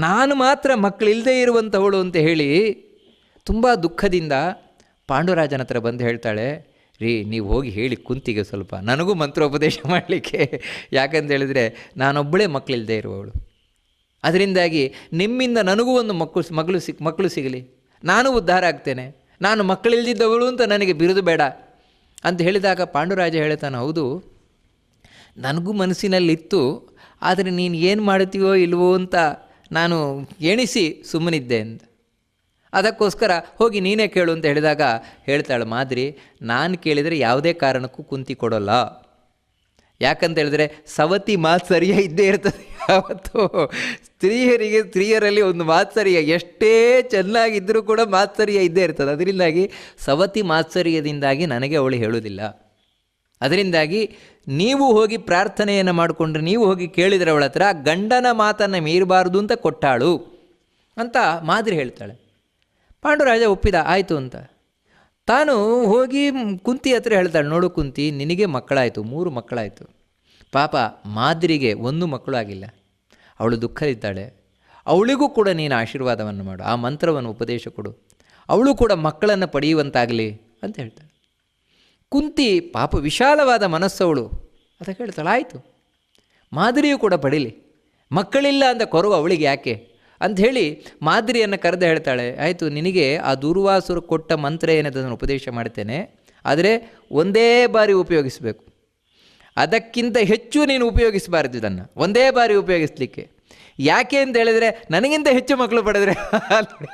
ನಾನು ಮಾತ್ರ ಮಕ್ಕಳಿಲ್ಲದೆ ಇರುವಂಥವಳು ಅಂತ ಹೇಳಿ ತುಂಬ ದುಃಖದಿಂದ ಪಾಂಡುರಾಜನ ಹತ್ರ ಬಂದು ಹೇಳ್ತಾಳೆ, ರೀ, ನೀವು ಹೋಗಿ ಹೇಳಿ ಕುಂತಿಗೆ ಸ್ವಲ್ಪ. ನನಗೂ ಮಂತ್ರೋಪದೇಶ ಮಾಡಲಿಕ್ಕೆ. ಯಾಕಂತ ಹೇಳಿದರೆ ನಾನೊಬ್ಬಳೇ ಮಕ್ಕಳಿಲ್ಲದೆ ಇರುವವಳು. ಅದರಿಂದಾಗಿ ನಿಮ್ಮಿಂದ ನನಗೂ ಒಂದು ಮಕ್ಕಳು ಮಗಳು ಸಿಕ್ ಮಕ್ಕಳು ಸಿಗಲಿ. ನಾನು ಉದ್ಧಾರ ಆಗ್ತೇನೆ. ನಾನು ಮಕ್ಕಳಿಲ್ದಿದ್ದವಳು ಅಂತ ನನಗೆ ಬಿರುದು ಬೇಡ. ಅಂತ ಹೇಳಿದಾಗ ಪಾಂಡುರಾಜ ಹೇಳ್ತಾನೆ, ಹೌದು, ನನಗೂ ಮನಸ್ಸಿನಲ್ಲಿತ್ತು, ಆದರೆ ನೀನು ಏನು ಮಾಡ್ತೀವೋ ಇಲ್ವೋ ಅಂತ ನಾನು ಎಣಿಸಿ ಸುಮ್ಮನಿದ್ದೆ ಅಂತ. ಅದಕ್ಕೋಸ್ಕರ ಹೋಗಿ ನೀನೇ ಕೇಳು ಅಂತ ಹೇಳಿದಾಗ ಹೇಳ್ತಾಳೆ, ಮಾದ್ರಿ, ನಾನು ಕೇಳಿದರೆ ಯಾವುದೇ ಕಾರಣಕ್ಕೂ ಕುಂತಿ ಕೊಡೋಲ್ಲ. ಯಾಕಂತ ಹೇಳಿದ್ರೆ ಸವತಿ ಮಾತ್ಸರ್ಯ ಇದ್ದೇ ಇರ್ತದೆ ಯಾವತ್ತು. ಸ್ತ್ರೀಯರಿಗೆ, ಸ್ತ್ರೀಯರಲ್ಲಿ ಒಂದು ಮಾತ್ಸರ್ಯ ಎಷ್ಟೇ ಚೆನ್ನಾಗಿದ್ದರೂ ಕೂಡ ಮಾತ್ಸರ್ಯ ಇದ್ದೇ ಇರ್ತದೆ. ಅದರಿಂದಾಗಿ ಸವತಿ ಮಾತ್ಸರ್ಯದಿಂದಾಗಿ ನನಗೆ ಅವಳು ಹೇಳೋದಿಲ್ಲ ಅದರಿಂದಾಗಿ ನೀವು ಹೋಗಿ ಪ್ರಾರ್ಥನೆಯನ್ನು ಮಾಡಿಕೊಂಡ್ರೆ ನೀವು ಹೋಗಿ ಕೇಳಿದರೆ ಅವಳ ಹತ್ರ, ಗಂಡನ ಮಾತನ್ನು ಮೀರಬಾರ್ದು ಅಂತ ಕೊಟ್ಟಾಳು ಅಂತ ಮಾದರಿ ಹೇಳ್ತಾಳೆ. ಪಾಂಡುರಾಜ ಒಪ್ಪಿದ, ಆಯಿತು ಅಂತ. ತಾನು ಹೋಗಿ ಕುಂತಿ ಹತ್ರ ಹೇಳ್ತಾಳೆ, ನೋಡು ಕುಂತಿ, ನಿನಗೆ ಮಕ್ಕಳಾಯಿತು, ಮೂರು ಮಕ್ಕಳಾಯಿತು. ಪಾಪ ಮಾದ್ರಿಗೆ ಒಂದು ಮಕ್ಕಳು ಆಗಿಲ್ಲ. ಅವಳು ದುಃಖದಿದ್ದಾಳೆ. ಅವಳಿಗೂ ಕೂಡ ನೀನು ಆಶೀರ್ವಾದವನ್ನು ಮಾಡು, ಆ ಮಂತ್ರವನ್ನು ಉಪದೇಶ ಕೊಡು. ಅವಳು ಕೂಡ ಮಕ್ಕಳನ್ನು ಪಡೆಯುವಂತಾಗಲಿ ಅಂತ ಹೇಳ್ತಾಳೆ. ಕುಂತಿ ಪಾಪ ವಿಶಾಲವಾದ ಮನಸ್ಸವಳು. ಅಂತ ಹೇಳ್ತಾಳೆ, ಆಯಿತು, ಮಾದರಿಯೂ ಕೂಡ ಪಡೀಲಿ. ಮಕ್ಕಳಿಲ್ಲ ಅಂತ ಕೊರವ ಅವಳಿಗೆ ಯಾಕೆ? ಅಂಥೇಳಿ ಮಾದರಿಯನ್ನು ಕರೆದು ಹೇಳ್ತಾಳೆ, ಆಯಿತು, ನಿನಗೆ ಆ ದುರ್ವಾಸುರು ಕೊಟ್ಟ ಮಂತ್ರ ಏನದನ್ನು ಉಪದೇಶ ಮಾಡ್ತೇನೆ. ಆದರೆ ಒಂದೇ ಬಾರಿ ಉಪಯೋಗಿಸಬೇಕು. ಅದಕ್ಕಿಂತ ಹೆಚ್ಚು ನೀನು ಉಪಯೋಗಿಸಬಾರದು ಇದನ್ನು. ಒಂದೇ ಬಾರಿ ಉಪಯೋಗಿಸಲಿಕ್ಕೆ. ಯಾಕೆ ಅಂತ ಹೇಳಿದರೆ, ನನಗಿಂತ ಹೆಚ್ಚು ಮಕ್ಕಳು ಪಡೆದ್ರೆ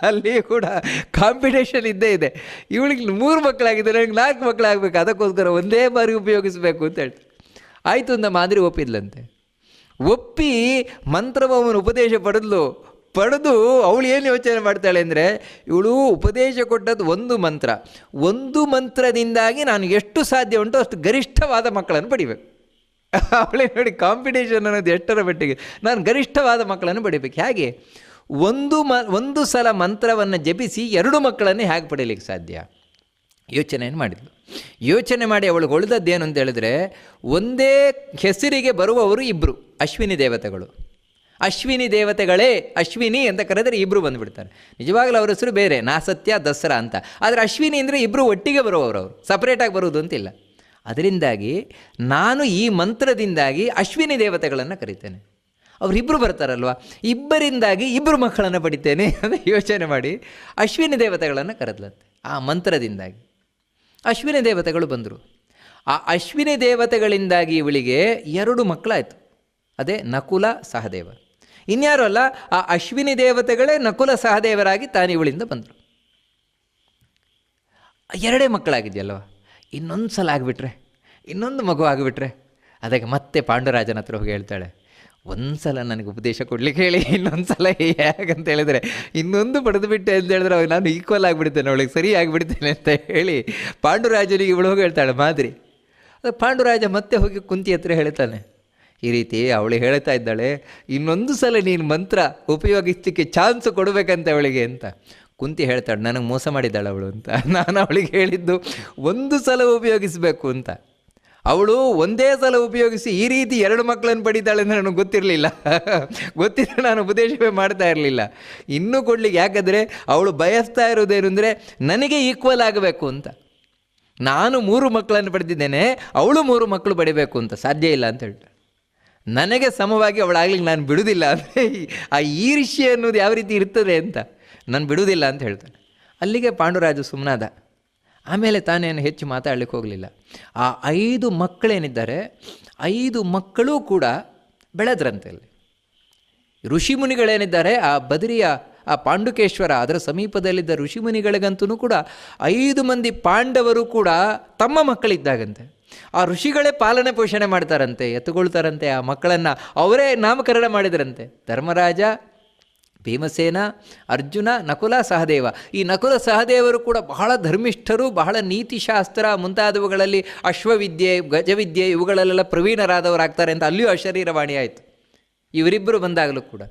ಅಲ್ಲಿ ಕೂಡ ಕಾಂಪಿಟೇಷನ್ ಇದ್ದೇ ಇದೆ. ಇವಳಿಗೆ ಮೂರು ಮಕ್ಕಳಾಗಿದೆ ನನಗೆ ನಾಲ್ಕು ಮಕ್ಕಳಾಗಬೇಕು ಅದಕ್ಕೋಸ್ಕರ ಒಂದೇ ಬಾರಿ ಉಪಯೋಗಿಸಬೇಕು ಅಂತ ಹೇಳ್ತಾರೆ. ಆಯಿತು ಅಂತ ಮಾದರಿ ಒಪ್ಪಿದ್ಲಂತೆ. ಒಪ್ಪಿ ಮಂತ್ರವನ್ನು ಉಪದೇಶ ಪಡೆದ್ಲು. ಪಡೆದು ಅವಳು ಏನು ಯೋಚನೆ ಮಾಡ್ತಾಳೆ ಅಂದರೆ, ಇವಳು ಉಪದೇಶ ಕೊಟ್ಟದ್ದು ಒಂದು ಮಂತ್ರ. ಒಂದು ಮಂತ್ರದಿಂದಾಗಿ ನಾನು ಎಷ್ಟು ಸಾಧ್ಯ ಉಂಟು ಅಷ್ಟು ಗರಿಷ್ಠವಾದ ಮಕ್ಕಳನ್ನು ಪಡಿಬೇಕು. ಅವಳೇ ನೋಡಿ ಕಾಂಪಿಟೇಷನ್ ಅನ್ನೋದು ಎಷ್ಟರ ಮಟ್ಟಿಗೆ. ನಾನು ಗರಿಷ್ಠವಾದ ಮಕ್ಕಳನ್ನು ಪಡಿಬೇಕು. ಹೇಗೆ? ಒಂದು ಮ, ಒಂದು ಸಲ ಮಂತ್ರವನ್ನು ಜಪಿಸಿ ಎರಡು ಮಕ್ಕಳನ್ನೇ ಹೇಗೆ ಪಡೀಲಿಕ್ಕೆ ಸಾಧ್ಯ? ಯೋಚನೆಯನ್ನು ಮಾಡಿದ್ಲು. ಯೋಚನೆ ಮಾಡಿ ಅವಳಿಗೆ ಉಳಿದದ್ದೇನು ಅಂತ ಹೇಳಿದ್ರೆ, ಒಂದೇ ಹೆಸರಿಗೆ ಬರುವವರು ಇಬ್ಬರು ಅಶ್ವಿನಿ ದೇವತೆಗಳು. ಅಶ್ವಿನಿ ದೇವತೆಗಳೇ, ಅಶ್ವಿನಿ ಅಂತ ಕರೆದರೆ ಇಬ್ಬರು ಬಂದುಬಿಡ್ತಾರೆ. ನಿಜವಾಗ್ಲೂ ಅವ್ರ ಹೆಸರು ಬೇರೆ, ನಾಸತ್ಯ, ದಸರಾ ಅಂತ. ಆದರೆ ಅಶ್ವಿನಿ ಅಂದರೆ ಇಬ್ಬರು ಒಟ್ಟಿಗೆ ಬರುವವರು ಅವರು. ಸಪ್ರೇಟಾಗಿ ಬರುವುದು ಅಂತಿಲ್ಲ. ಅದರಿಂದಾಗಿ ನಾನು ಈ ಮಂತ್ರದಿಂದಾಗಿ ಅಶ್ವಿನಿ ದೇವತೆಗಳನ್ನು ಕರಿತೇನೆ. ಅವರಿಬ್ಬರು ಬರ್ತಾರಲ್ವ? ಇಬ್ಬರಿಂದಾಗಿ ಇಬ್ಬರು ಮಕ್ಕಳನ್ನು ಪಡಿತೇನೆ ಅಂತ ಯೋಚನೆ ಮಾಡಿ ಅಶ್ವಿನಿ ದೇವತೆಗಳನ್ನು ಕರೆದ್ಲಂತೆ. ಆ ಮಂತ್ರದಿಂದಾಗಿ. ಅಶ್ವಿನಿ ದೇವತೆಗಳು ಬಂದರು. ಆ ಅಶ್ವಿನಿ ದೇವತೆಗಳಿಂದಾಗಿ ಇವಳಿಗೆ ಎರಡು ಮಕ್ಕಳಾಯಿತು. ಅದೇ ನಕುಲ ಸಹದೇವ. ಇನ್ಯಾರು ಅಲ್ಲ, ಆ ಅಶ್ವಿನಿ ದೇವತೆಗಳೇ ನಕುಲ ಸಹದೇವರಾಗಿ ತಾನು ಇವಳಿಂದ ಬಂದರು. ಎರಡೇ ಮಕ್ಕಳಾಗಿದೆಯಲ್ವ? ಇನ್ನೊಂದು ಸಲ ಆಗಿಬಿಟ್ರೆ, ಇನ್ನೊಂದು ಮಗು ಆಗಿಬಿಟ್ರೆ ಅದಕ್ಕೆ ಮತ್ತೆ ಪಾಂಡುರಾಜನ ಹತ್ರ ಹೋಗಿ ಹೇಳ್ತಾಳೆ, ಒಂದು ಸಲ ನನಗೆ ಉಪದೇಶ ಕೊಡ್ಲಿಕ್ಕೆ ಹೇಳಿ, ಇನ್ನೊಂದು ಸಲ ಹೇಗಂತ ಹೇಳಿದರೆ, ಇನ್ನೊಂದು ಪಡೆದು ಬಿಟ್ಟೆ ಅಂತ ಹೇಳಿದ್ರೆ ಅವಾಗ ನಾನು ಈಕ್ವಲ್ ಆಗಿಬಿಡ್ತೇನೆ, ಅವಳಿಗೆ ಸರಿ ಆಗಿಬಿಡ್ತೇನೆ ಅಂತ ಹೇಳಿ ಪಾಂಡುರಾಜನಿಗೆ ಇವಳು ಹೋಗಿ ಹೇಳ್ತಾಳೆ, ಮಾದರಿ. ಅದು ಪಾಂಡುರಾಜ ಮತ್ತೆ ಹೋಗಿ ಕುಂತಿ ಹತ್ರ ಹೇಳ್ತಾನೆ, ಈ ರೀತಿ ಅವಳು ಹೇಳ್ತಾ ಇದ್ದಾಳೆ, ಇನ್ನೊಂದು ಸಲ ನೀನು ಮಂತ್ರ ಉಪಯೋಗಿಸಲಿಕ್ಕೆ ಚಾನ್ಸ್ ಕೊಡಬೇಕಂತ ಅವಳಿಗೆ, ಅಂತ. ಕುಂತಿ ಹೇಳ್ತಾಳೆ, ನನಗೆ ಮೋಸ ಮಾಡಿದ್ದಾಳೆ ಅವಳು ಅಂತ. ನಾನು ಅವಳಿಗೆ ಹೇಳಿದ್ದು, ಒಂದು ಸಲ ಉಪಯೋಗಿಸಬೇಕು ಅಂತ. ಅವಳು ಒಂದೇ ಸಲ ಉಪಯೋಗಿಸಿ ಈ ರೀತಿ ಎರಡು ಮಕ್ಕಳನ್ನು ಪಡಿತಾಳೆ ಅಂತ ನನಗೆ ಗೊತ್ತಿರಲಿಲ್ಲ. ಗೊತ್ತಿದ್ರೆ ನಾನು ಉಪದೇಶವೇ ಮಾಡ್ತಾ ಇರಲಿಲ್ಲ. ಇನ್ನೂ ಕೊಡ್ಲಿಕ್ಕೆ ಯಾಕಂದರೆ, ಅವಳು ಬಯಸ್ತಾ ಇರೋದೇನು ಅಂದರೆ, ನನಗೆ ಈಕ್ವಲ್ ಆಗಬೇಕು ಅಂತ. ನಾನು ಮೂರು ಮಕ್ಕಳನ್ನು ಪಡೆದಿದ್ದೇನೆ, ಅವಳು ಮೂರು ಮಕ್ಕಳು ಪಡಿಬೇಕು ಅಂತ. ಸಾಧ್ಯ ಇಲ್ಲ ಅಂತ ಹೇಳ್ತಾಳೆ. ನನಗೆ ಸಮವಾಗಿ ಅವಳಾಗ್ಲಿಕ್ಕೆ ನಾನು ಬಿಡುವುದಿಲ್ಲ ಅಂದರೆ ಆ ಈರ್ಷ್ಯೆ ಅನ್ನೋದು ಯಾವ ರೀತಿ ಇರ್ತದೆ ಅಂತ ನಾನು ಬಿಡುವುದಿಲ್ಲ ಅಂತ ಹೇಳ್ತಾನೆ. ಅಲ್ಲಿಗೆ ಪಾಂಡುರಾಜು ಸುಮ್ಮನಾದ ಆಮೇಲೆ ತಾನೇನು ಹೆಚ್ಚು ಮಾತಾಡಲಿಕ್ಕೆ ಹೋಗಲಿಲ್ಲ. ಆ ಐದು ಮಕ್ಕಳೇನಿದ್ದಾರೆ, ಐದು ಮಕ್ಕಳೂ ಕೂಡ ಬೆಳೆದ್ರಂತೆ ಅಲ್ಲಿ. ಋಷಿಮುನಿಗಳೇನಿದ್ದಾರೆ ಆ ಬದರಿಯ, ಆ ಪಾಂಡುಕೇಶ್ವರ, ಅದರ ಸಮೀಪದಲ್ಲಿದ್ದ ಋಷಿಮುನಿಗಳಿಗಂತೂ ಕೂಡ ಐದು ಮಂದಿ ಪಾಂಡವರು ಕೂಡ ತಮ್ಮ ಮಕ್ಕಳಿದ್ದಾಗಂತೆ. ಆ ಋಷಿಗಳೇ ಪಾಲನೆ ಪೋಷಣೆ ಮಾಡ್ತಾರಂತೆ ಎತ್ತುಕೊಳ್ತಾರಂತೆ ಆ ಮಕ್ಕಳನ್ನು ಅವರೇ ನಾಮಕರಣ ಮಾಡಿದರಂತೆ. ಧರ್ಮರಾಜ, ಭೀಮಸೇನ, ಅರ್ಜುನ, ನಕುಲ, ಸಹದೇವ. ಈ ನಕುಲ, ಸಹದೇವರು ಕೂಡ ಬಹಳ ಧರ್ಮಿಷ್ಠರು, ಬಹಳ ನೀತಿಶಾಸ್ತ್ರ ಮುಂತಾದವುಗಳಲ್ಲಿ ಅಶ್ವವಿದ್ಯೆ, ಗಜವಿದ್ಯೆ ಇವುಗಳಲ್ಲೆಲ್ಲ ಪ್ರವೀಣರಾದವರಾಗ್ತಾರೆ ಅಂತ ಅಲ್ಲಿಯೂ ಅಶರೀರವಾಣಿ ಆಯಿತು. ಇವರಿಬ್ಬರು ಬಂದಾಗಲೂ ಕೂಡ.